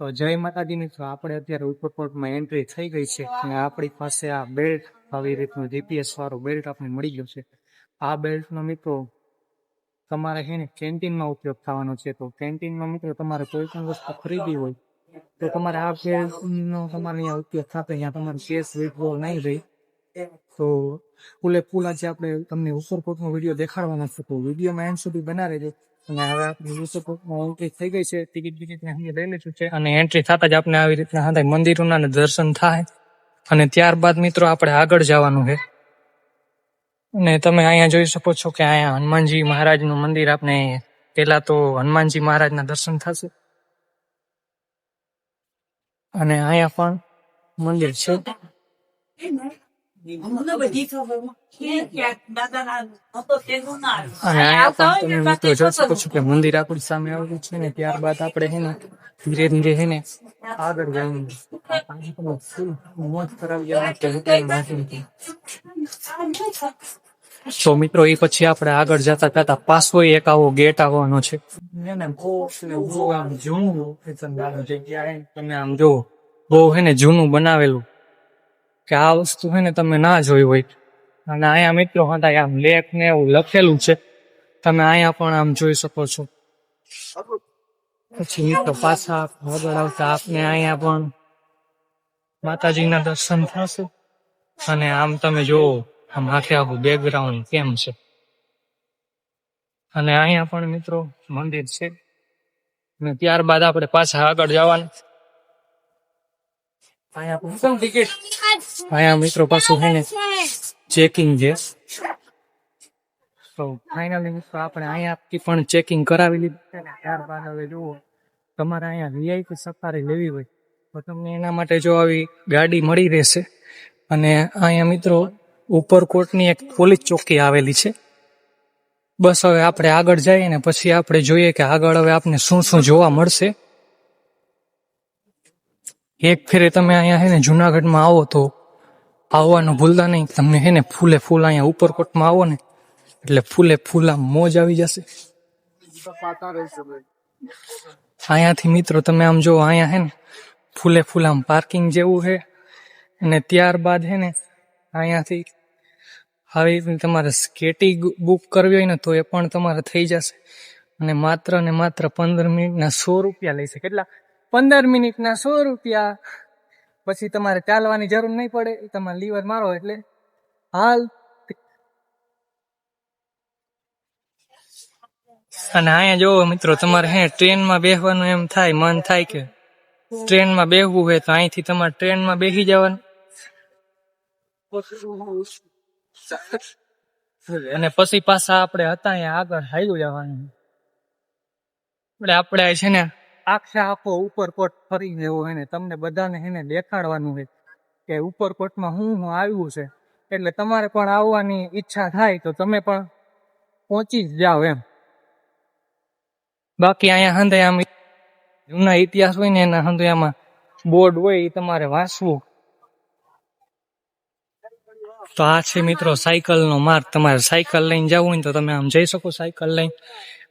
તો જય માતાજીની તો આપણે અત્યારે ઉપરકોટમાં એન્ટ્રી થઈ ગઈ છે અને આપણી પાસે આ બેલ્ટ આવી રીતનું જીપીએસ વાળું બેલ્ટ આપણે મળી ગયું છે. આ બેલ્ટનો મિત્રો તમારે છે ને કેન્ટીનમાં ઉપયોગ થવાનો છે. તો કેન્ટીનમાં મિત્રો તમારે કોઈ પણ વસ્તુ ખરીદવી હોય તો તમારે આ બેલ્ટનો તમારે અહીંયા ઉપયોગ થતો અહીંયા તમારે કેસ વિથડ્રોલ નહીં રહી. તો ફૂલે પુલ આજે આપણે તમને ઉપરકોટનો વીડિયો દેખાડવાના છે, તો વિડીયોમાં એન્ડ સુધી બનાવી રહેજો અને હવે આપણી ઉપરકોટમાં એન્ટ્રી થઈ ગઈ છે ટિકિટ બિકિટ અહીં લઈ લીધું છે અને એન્ટ્રી થતા જ આપણે આવી રીતના હતા મંદિરોના દર્શન થાય. અને ત્યારબાદ મિત્રો આપણે આગળ જવાનું છે. અને તમે અહીંયા જોઈ શકો છો કે અહીંયા હનુમાનજી મહારાજનું મંદિર આપણે પહેલા તો હનુમાનજી મહારાજના દર્શન થશે. અને અહીંયા પણ મંદિર છે. મંદિર આપણી સામે આવેલું છે ને ત્યારબાદ આપણે છે ને ધીરે ધીરે છે ને આગળ જવાનું મોજ કરાવી તો મિત્રો એ પછી આપણે આગળ જતા જતા પાછો એક આવો ગેટ આવવાનો છે જૂનું. તમે આમ જો બહુ હે ને જૂનું બનાવેલું કે આ વસ્તુ છે ને તમે ના જોઈ હોય. અને અહીંયા મિત્રો હતા આમ લેખ ને એવું લખેલું છે. તમે અહીંયા પણ આમ જોઈ શકો છો. પછી મિત્રો પાછા આગળ આવતા આપને અહીંયા પણ માતાજીના દર્શન થશે. અને આમ તમે જોવો આમ આખે આખું બેકગ્રાઉન્ડ કેમ છે. અને અહીંયા પણ મિત્રો મંદિર છે. અને ત્યારબાદ આપણે પાછા આગળ જવાનું. અહીંયા અહીંયા મિત્રો પાછું ને ચેકિંગ છે. તો ફાઇનલી મિત્રો, આપણે અહીંયાથી પણ ચેકિંગ કરાવી લીધું છે ને ત્યારબાદ હવે જુઓ, તમારે અહીંયા વીઆઈપી સફારી લેવી હોય, તો તમને એના માટે જો આવી ગાડી મળી રહેશે. અને અહીંયા મિત્રો ઉપરકોટની એક પોલીસ ચોકી આવેલી છે. બસ હવે આપણે આગળ જઈએ ને પછી આપણે જોઈએ કે આગળ હવે આપને શું શું જોવા મળશે. એક ફેરે તમે અહીંયા હે ને જુનાગઢમાં આવો તો આવવાનું ભૂલતા નહીં. તમને હે ને ફૂલે ફૂલ અહીંયા ઉપરકોટમાં આવો ને, એટલે ફૂલે ફૂલ આમ મોજ આવી જશે. અહીંયાથી મિત્રો તમે આમ જો અહીંયા હે ને ફૂલે ફૂલ આમ પાર્કિંગ જેવું છે. અને ત્યારબાદ હે ને અહીંયાથી આવી તમારે સ્કેટી બુક કરવી હોય ને તો એ પણ તમારે થઈ જશે. અને માત્ર ને માત્ર પંદર મિનિટના સો રૂપિયા લેશે કેટલા? પંદર મિનિટના સો રૂપિયા. પછી તમારે ચાલવાની જરૂર નહીં પડે તમારે લીવર મારો એટલે હાલ. અને અહીંયા જોવો મિત્રો, તમારે હે ટ્રેનમાં બેસવાનું એમ થાય, મન થાય કે ટ્રેનમાં બેસવું હોય તો અહીંથી તમારે ટ્રેનમાં બેસી જવાનું. અને પછી પાછા આપણે હતા, અહીંયા આગળ હાલ્યું જવાનું. એટલે આપણે છે ને આખે આખો ઉપરકોટ ફરી જેવો હોય ને, તમને બધાને એને દેખાડવાનું હોય કે ઉપરકોટમાં હું હું આવ્યું છે. એટલે તમારે પણ આવવાની ઈચ્છા થાય તો તમે પણ પહોંચી જ જાઓ એમ. બાકી અહીંયા હંધે આમ જૂના ઇતિહાસ હોય ને, એના હંધે આમાં બોર્ડ હોય એ તમારે વાંચવું. તો આ છે મિત્રો સાયકલનો માર્ગ. તમારે સાયકલ લઈને જવું હોય તો તમે આમ જઈ શકો સાયકલ લઈને.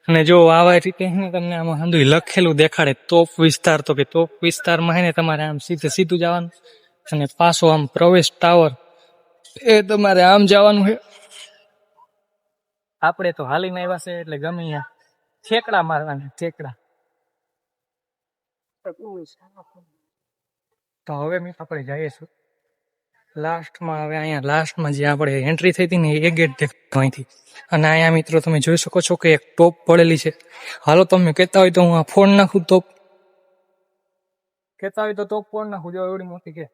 અને જો આવા રીતે તમને આમાં હંધું લખેલું દેખાડે તોપ વિસ્તાર તો કે તોપ વિસ્તારમાં હે ને તમારે આમ સીધે સીધું જવાનું. અને પાછો આમ પ્રવેશ ટાવર એ તમારે આમ જવાનું છે આપણે તો હાલીને આવ્યા છે એટલે ગમે ઠેકડા મારવાના, ઠેકડા. તો હવે મેં આપણે જઈએ છું લાસ્ટમાં હવે અહીંયા લાસ્ટમાં જે આપણે એન્ટ્રી થઈ હતી ને એ ગેટ દેખાતો અહીંથી. અને અહીંયા મિત્રો તમે જોઈ શકો છો કે એક ટોપ પડેલી છે. હાલો તમે કહેતા હોય તો હું આ ફોન નાખું ટોપ. કહેતા હોય તો ટોપ ફોન નાખું. જો એવડી મોટી કે.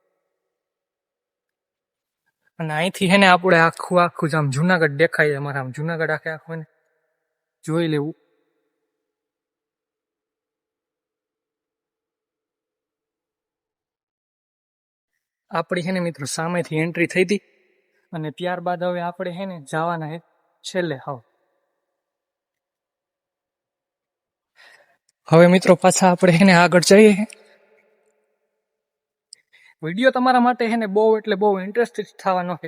અને અહીંથી હે ને આપણે આખું આખું જ આમ જુનાગઢ દેખાય અમારે. આમ જુનાગઢ આખે આખું જોઈ લેવું. આપણી હે ને મિત્રો, સામેથી એન્ટ્રી થઈ હતી. અને ત્યારબાદ હવે આપણે હે ને જવાના હે છેલ્લે. હાવ. હવે મિત્રો પાછા આપણે હે ને આગળ જઈએ. વીડિયો તમારા માટે હે ને બહુ એટલે બહુ ઇન્ટરેસ્ટેડ થવાનો છે.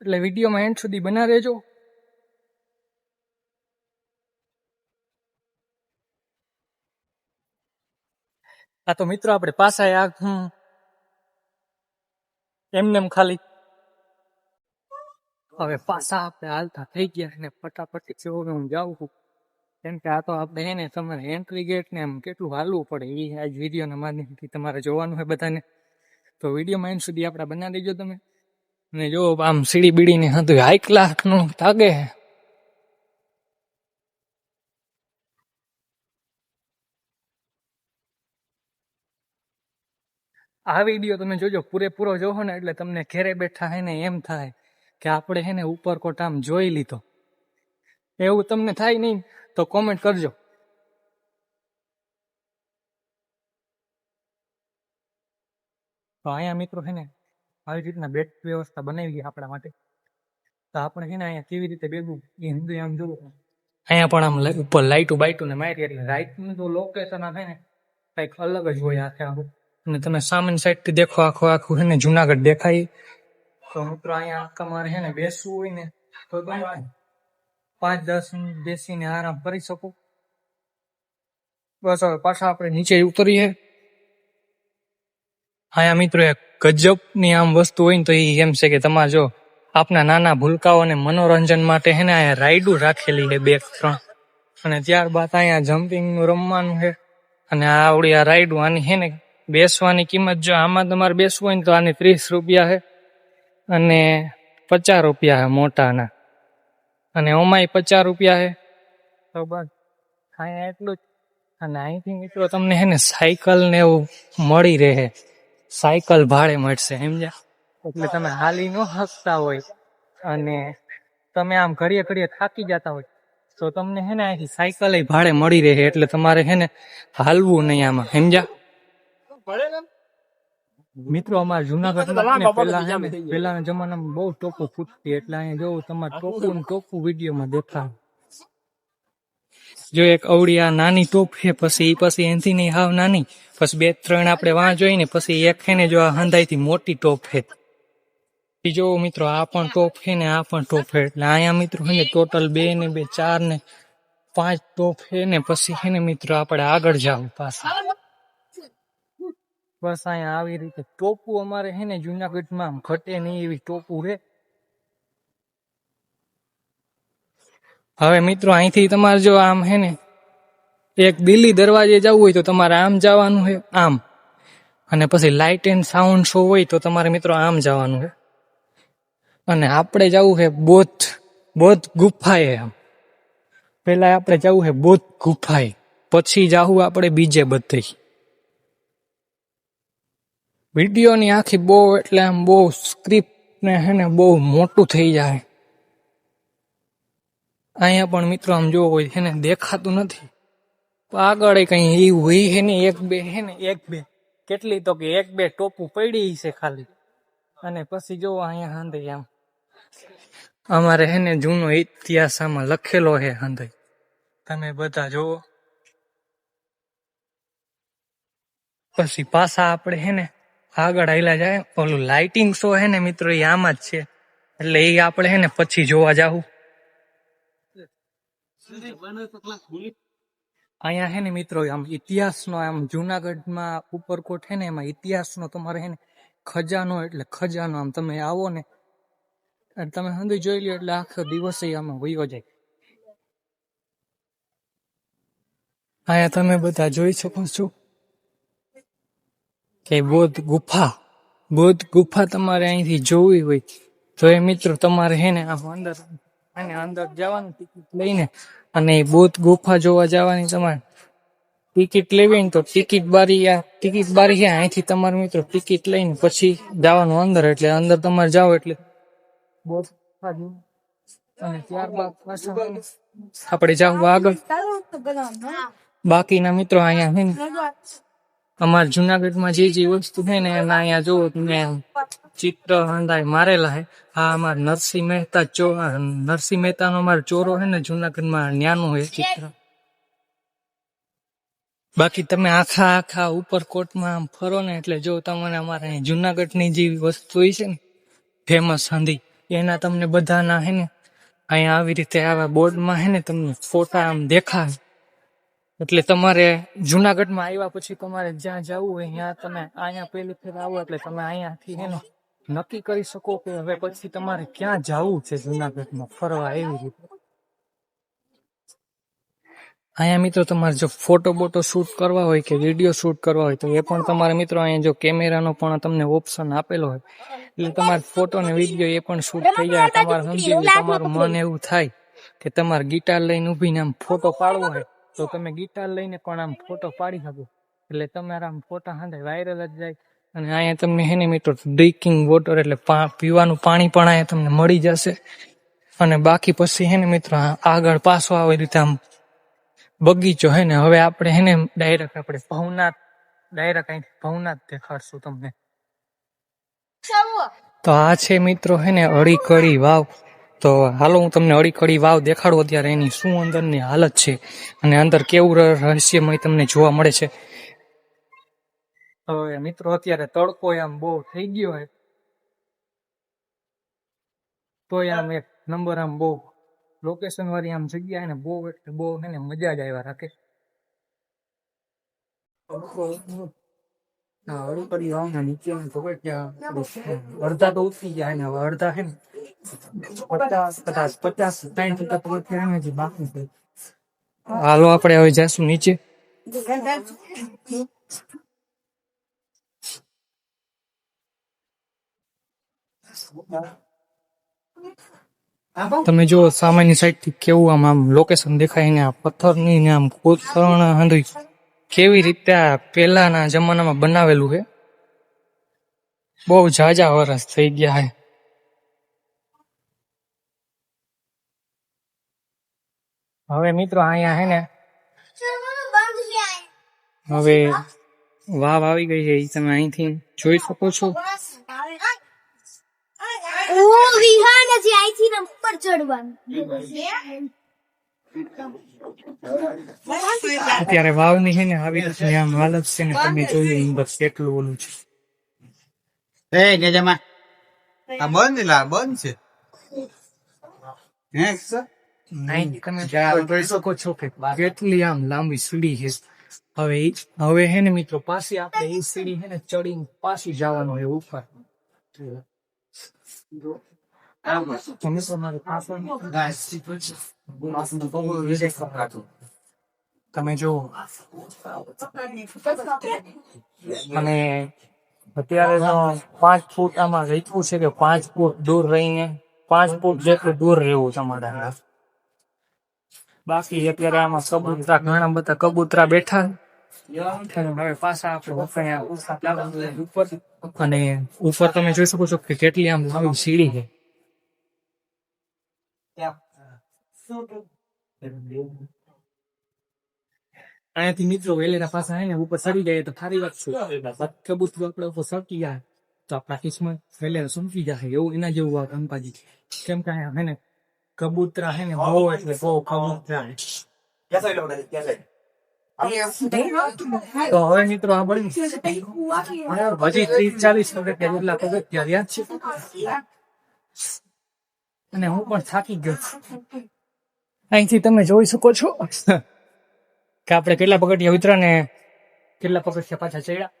એટલે વિડીયોમાં એન્ડ સુધી બના રહેજો. આ તો મિત્રો આપણે પાછા આ હમ. એમને એમ ખાલી. હવે પાછા આપણે હાલતા થઈ ગયા અને ફટાફટ જેવો હું જાઉં છું. કેમ કે આ તો આપણે એને તમારે એન્ટ્રી ગેટ ને એમ કેટલું હાલવું પડે એ આજ વિડીયોના માધ્યમથી તમારે જોવાનું હોય બધાને. તો વિડીયોમાં એન્ડ સુધી આપણે બનાવી દેજો તમે. અને જો આમ સીડી બીડીને હતું હાઈ ક્લાસનું આ વીડિયો તમે જોજો, પૂરેપૂરો જોવો ને એટલે તમને ઘેરે બેઠા હે ને એમ થાય કે આપણે હે ને ઉપરકોટ આમ જોઈ લીધો. એવું તમને થાય નહીં તો કોમેન્ટ કરજો. તો અહીંયા મિત્રો છે ને આવી રીતના બેટ વ્યવસ્થા બનાવી આપણા માટે. તો આપણે છે ને અહીંયા કેવી રીતે બેગું એ હિન્દુ આમ જોવું અહીંયા પણ આમ ઉપર લાઇટું બાઇટું ને મારી એટલે રાઈટનું તો લોકેશન આ છે ને કંઈક અલગ જ હોય આખે આખું અને તમે સામેની સાઈડથી દેખો, આખો, આખું છે ને જુનાગઢ દેખાય. તો મિત્રો અહીંયા તમારે છે ને બેસવું હોય ને, તો તમે પાંચ, દસ મિનિટ બેસીને આરામ કરી શકો. બસ હવે પાછા આપણે નીચે ઉતરીએ. અહીંયા મિત્રો એક ગજબની આમ વસ્તુ હોય ને તો એ એમ છે કે તમારે જો આપના નાના ભૂલકાઓને મનોરંજન માટે હે ને અહીંયા રાઈડું રાખેલી છે બે ત્રણ. અને ત્યારબાદ અહીંયા જમ્પિંગનું રમવાનું છે. અને આવડી આ રાઈડું આની હે ને બેસવાની કિંમત જો આમાં તમારે બેસવું હોય ને તો આની ત્રીસ રૂપિયા છે અને પચાસ રૂપિયા છે મોટાના. અને ઓમાંય પચાસ રૂપિયા છે. તો બસ, અહીંયા એટલું જ. અને અહીંથી મિત્રો તમને હે ને સાયકલ ને એવું મળી રહે. સાયકલ ભાડે મળશે, સમજ્યા? એટલે તમે હાલી ન હસતા હોય. અને તમે આમ ઘડીએ ઘડીએ થાકી જતા હોય. તો તમને હે ને અહીંથી સાયકલ ભાડે મળી રહે, એટલે તમારે હે ને હાલવું નહીં આમાં, સમજ્યા? મિત્રો અમારા છે ને પેલા હે ને પેલાના જમાનામાં બહુ ટોપો ફૂટતી એટલે અહીંયા જોવું તમારે ટોપુ ને ટોપું વિડીયોમાં દેખાવ જો એક અવળી આ નાની ટોપ છે પછી પછી એનથી નહીં હાવ નાની પછી બે ત્રણ આપણે વાં જોઈને પછી એક છે ને જો આ હંધાઈથી મોટી ટોપ છે. ઈ જો મિત્રો આ પણ ટોપ છે ને આ પણ ટોપ છે એટલે અહીંયા મિત્રો છે ને ટોટલ બે ને બે ચાર ને પાંચ ટોપ છે ને પછી છે ને મિત્રો આપણે આગળ જાવ પાછા. બસ અહીંયા આવી રીતે ટોપું અમારે છે ને જુનાગઢમાં આમ ઘટે નહીં એવી ટોપું રે. હવે મિત્રો અહીંથી તમારે જો આમ હે ને, એક દિલ્હી દરવાજે જવું હોય તો તમારે આમ જવાનું છે, આમ. અને પછી લાઇટ એન્ડ સાઉન્ડ શો હોય તો તમારે મિત્રો આમ જવાનું છે. અને આપણે જવું છે બોધ બોધ ગુફાએ આમ. પહેલાં આપણે જવું છે બોધ ગુફાએ, પછી જાવું આપણે બીજે બધે. વિડીયોની આખી બહુ એટલે આમ બહુ સ્ક્રિપ્ટ ને હે ને બહુ મોટું થઈ જાય. અહીંયા પણ મિત્રો આમ જોવો હોય છે ને, દેખાતું નથી. આગળ કઈ એવું હોય છે ને, એક બે હે ને, એક બે. કેટલી તો કે એક બે ટોપું પડી છે ખાલી. અને પછી જોવો અહીંયા હાંધે આમ. અમારે હે ને જૂનો ઇતિહાસ આમાં લખેલો છે હાંધે તમે બધા જોવો પછી પાછા આપણે હે ને આગળ હાલ્યા જાય. ઓલું લાઇટિંગ શો હે ને મિત્રો, એ આમાં જ છે. એટલે એ આપણે હે ને પછી જોવા જાવું અહીંયા હે ને મિત્રો, આમ ઇતિહાસનો, આમ જુનાગઢમાં ઉપરકોટ હે ને, એમાં ઇતિહાસનો તમારે હે ને ખજાનો, એટલે ખજાનો આમ તમે આવો ને તમે સમજી જોઈ લો એટલે આખો દિવસ આમાં વયો જાય. અહીંયા તમે બધા જોઈ શકો છો. કે બોધ ગુફા બોધ ગુફા તમારે અહીંથી જોવી હોય. તો એ મિત્રો તમારે હે ને આમ અંદર અને અંદર જવાની ટિકિટ લઈને અને એ બોધ ગુફા જોવા જવાની તમારે ટિકિટ લેવી ને તો ટિકિટ બારી આ ટિકિટ બારી છે અહીંથી તમારે મિત્રો ટિકિટ લઈને પછી જવાનું અંદર એટલે અંદર તમારે જાઓ એટલે બોધ ગુફા અને ત્યારબાદ આપણે જાવ આગળ. બાકીના મિત્રો અહીંયા અમારા જુનાગઢમાં જે જે વસ્તુ છે ને, એના અહીંયા જોવો તમે ચિત્ર હંધાય મારેલા હે હા, અમારા નરસિંહ મહેતા ચો, નરસિંહ મહેતાનો અમારો ચોરો છે ને, જુનાગઢમાં ન્યાનું હોય ચિત્ર. બાકી તમે આખા આખા ઉપરકોટમાં આમ ફરો ને, એટલે જો તમને અમારે અહીં જુનાગઢની જે વસ્તુ છે ને ફેમસ હાંધી, એના તમને બધાના હે ને, અહીંયા આવી રીતે આવા બોર્ડમાં હે ને, તમને ફોટા આમ દેખાય. એટલે તમારે જુનાગઢમાં આવ્યા પછી તમારે જ્યાં જવું હોય ત્યાં તમે અહીંયા પહેલી ફેર આવો એટલે તમે અહીંયાથી એનો નક્કી કરી શકો કે હવે પછી તમારે ક્યાં જવું છે જુનાગઢમાં ફરવા એવી રીતે. અહીંયા મિત્રો તમારે જો ફોટો બોટો શૂટ કરવા હોય કે વીડિયો શૂટ કરવા હોય તો એ પણ તમારે મિત્રો અહીંયા જો કેમેરાનો પણ તમને ઓપ્શન આપેલો હોય. એટલે તમારે ફોટો ને વીડિયો એ પણ શૂટ થઈ જાય તમારે સમજી તમારું મન એવું થાય કે તમારે ગિટાર લઈને ઊભીને આમ ફોટો પાડવો હોય તો તમે ગિટાર લઈને પણ આમ ફોટો પાડી શકો. એટલે તમારા આમ ફોટા હાંડે વાયરલ જ જાય. અને અહીંયા તમને હે ને મિત્રો ડ્રિંકિંગ વોટર એટલે પીવાનું પાણી પણ અહીંયા તમને મળી જશે. અને બાકી પછી હે ને મિત્રો આગળ પાછો આવે રીતે આમ બગીચો હે ને હવે આપણે હે ને ડાયરેક્ટ આપણે ભવનાથ ડાયરેક્ટ અહીંથી ભવનાથ દેખાડશું તમને. તો આ છે મિત્રો હે ને અડીકડી વાવ. તો હાલો હું તમને અડીકડી વાવ દેખાડું અત્યારે. એની શું અંદરની હાલત છે અને અંદર કેવું રહસ્યમય તમને જોવા મળે છે. હવે મિત્રો અત્યારે તડકો આમ બહુ થઈ ગયો હોય તોય આમ એક નંબર આમ બહુ લોકેશન વાળી આમ જગ્યા એને બહુ એટલે બહુ એને મજા જ આવ્યા રાખે. અડીકડી વાવના નીચેનું તો અડધા તો ઉતરી ગયા ને, હવે અડધા હે ને છે હાલો, આપણે હવે જઈશું નીચે. તમે જો સામાન્ય સાઈડથી કેવું આમ આમ લોકેશન દેખાય ને આ પથ્થરની ને આમ કોથરણ હાંધી કેવી રીતે આ પેલાના જમાનામાં બનાવેલું છે? બહુ ઝાઝા વરસ થઈ ગયા હે હવે મિત્રો અહીંયા હે ને હવે વાવ આવી ગઈ છે એ તમે અહીંથી જોઈ શકો છો. અત્યારે વાવની છે ને આવી આમ હાલત છે ને તમે જોઈએ એમ બસ કેટલું ઓલું છે. એ ગેજામાં આ બંધ લા બંધ છે. હે સર અહીંથી તમે જોઈ શકો છો કે કેટલી આમ લાંબી સીડી છે. હવે હવે હે ને મિત્રો પાછી આપણે એ સીડી હે ને ચડીને પાછી જવાનું હોય ઉપર. તમે જો અને અત્યારે પાંચ ફૂટ આમાં રહેવું છે કે પાંચ ફૂટ દૂર રહીને પાંચ ફૂટ જેટલું દૂર રહેવું તમારે. બાકી અત્યારે આમાં કબૂતરા ઘણા બધા કબૂતરા બેઠા હવે પાછા આપણે ઉપર. અને ઉપર તમે જોઈ શકો છો કે કેટલી આમ લાંબી સીડી છે. અહીંયાથી મિત્રો વેલેના પાસે આવીને ઉપર સરી જાય તો સારી વાત છે. કબૂતર આપણે ઉપર સરકી જાય તો આપણા કિસ્મત વેલેરા સમજી જાય એવું એના જેવું વાત અંબાજી કેમ કે અહીંયા હે ને કબૂતરા હે ને બહુ એટલે બહુ કબૂતરા હે. તો હવે મિત્રો આ બળી હજી ત્રીસ ચાલીસ પગથિયા જેટલા પગથિયા રહ્યા છે અને હું પણ થાકી ગયો છું. અહીંથી તમે જોઈ શકો છો કે આપણે કેટલા પગથિયા ઉતરા ને કેટલા પગથિયા પાછા ચડ્યા